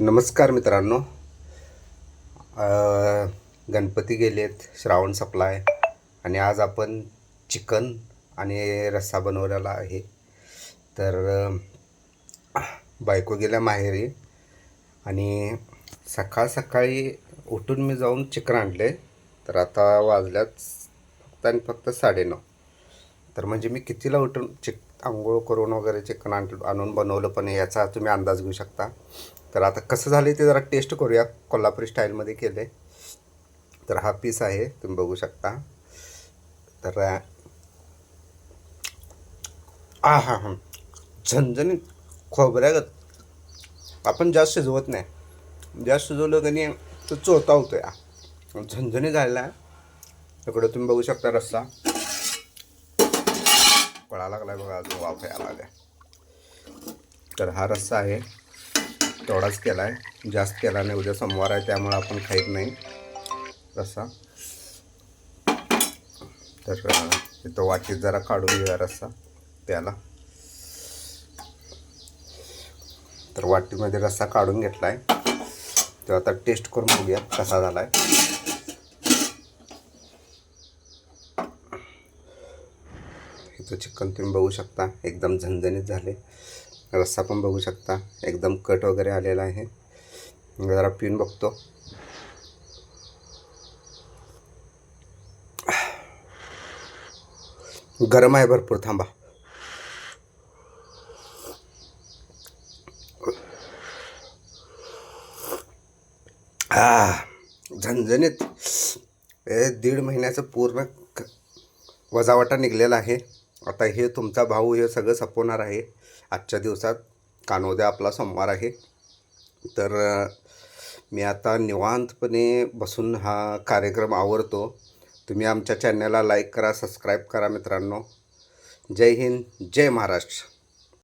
नमस्कार मित्रांनो. गणपती गणपती गेलेत श्रावण सप्लाय आणि आज आपण चिकन आणि रस्सा बनवलेला आहे. तर बायको गेल्या माहेरी आणि सकाळ सकाळी उठून मी जाऊन चिकन आणले. तर आता वाजल्यात फक्त आणि फक्त साडेनऊ तर म्हणजे मी कितीला उठून चिक आंघोळ करून वगैरे चिकन आण आणून बनवलं पण याचा तुम्ही अंदाज घेऊ शकता. तर आता कसं झालं ते जरा टेस्ट करूया. कोल्हापुरी स्टाईलमध्ये केले तर हा पीस आहे तुम्ही बघू शकता. तर आ हा हा. झणझणीत खोबऱ्यागत आपण जास्त शिजवत नाही. जास्त शिजवलं की नाही तो चोता होतो या झणझणी झालेला. आहे इकडं तुम्ही बघू शकता रस्सा. पळावं लागला आहे बघा अजून वाफ यायला लागलाय. तर हा रस्सा आहे. तेवढाच केला आहे जास्त केला नाही. उद्या सोमवार आहे त्यामुळे आपण खाईत नाही रस्सा. तर तो वाटीत जरा काढून घेऊया रस्सा त्याला तर वाटीमध्ये रस्सा काढून घेतला आहे तो आता टेस्ट करून बघूया कसा झाला आहे इथं चिकन तुम्ही बघू शकता एकदम झणझणीत झाले. रस्सा पण बघू शकता एकदम कट वगैरे आलेला आहे. जरा पिऊन बघतो. गरम आहे भरपूर थांबा. आ झणझणीत. हे दीड महिन्याचं पूर्ण वजावटा निघलेला आहे. आता हे तुमचा भाऊ हे सगळं संपवणार आहे. आजच्या दिवसात कानोद्या आपला सोमवार आहे. तर मी आता निवांतपणे बसून हा कार्यक्रम आवडतो तुम्ही आमच्या चॅनलला लाईक करा सबस्क्राईब करा मित्रांनो. जय हिंद जय महाराष्ट्र.